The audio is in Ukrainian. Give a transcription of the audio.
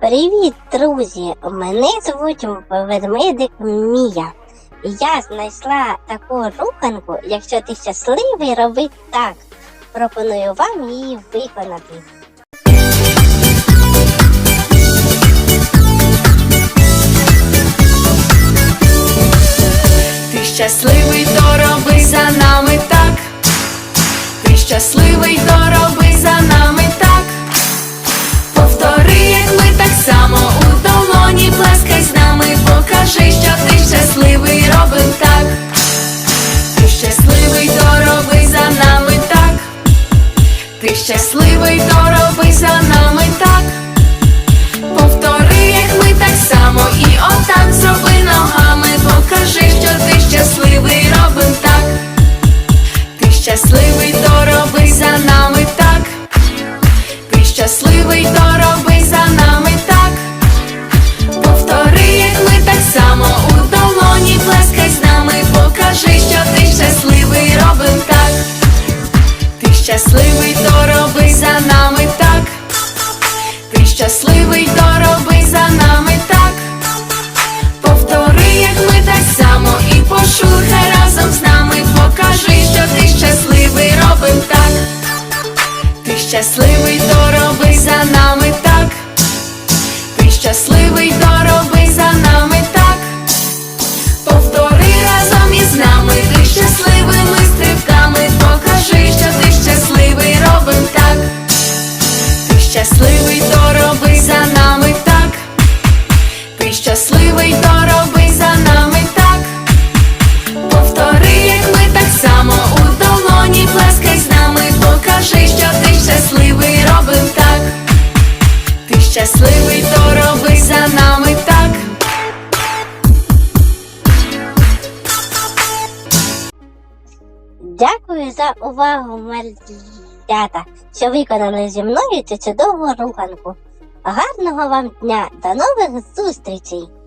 Привіт, друзі! Мене звуть ведмедик Мія. Я знайшла таку руханку, якщо ти щасливий, роби так. Пропоную вам її виконати. Ти щасливий, то Ти щасливий, то роби нами так. Повтори, як ми так само, і отак зроби ногами, покажи, що ти щасливий, робим так. Ти щасливий, щасливий, то за нами так. Повтори, як ми так само, і пошурхай разом з нами, покажи, що ти щасливий, робим так. Ти щасливий, то роби за нами так. Ти щасливий, то за нами так. Повтори разом із нами, ти щасливими стрибками, покажи, що ти щасливий, робим так. Ти щасливий, щасливий, то роби за нами так. Повтори, як ми так само у долоні плескай з нами, покажи, що ти щасливий, робим так. Ти щасливий, то роби за нами так. Дякую за увагу, малята, що виконали зі мною цю чудову руханку. Гарного вам дня, до нових зустрічей!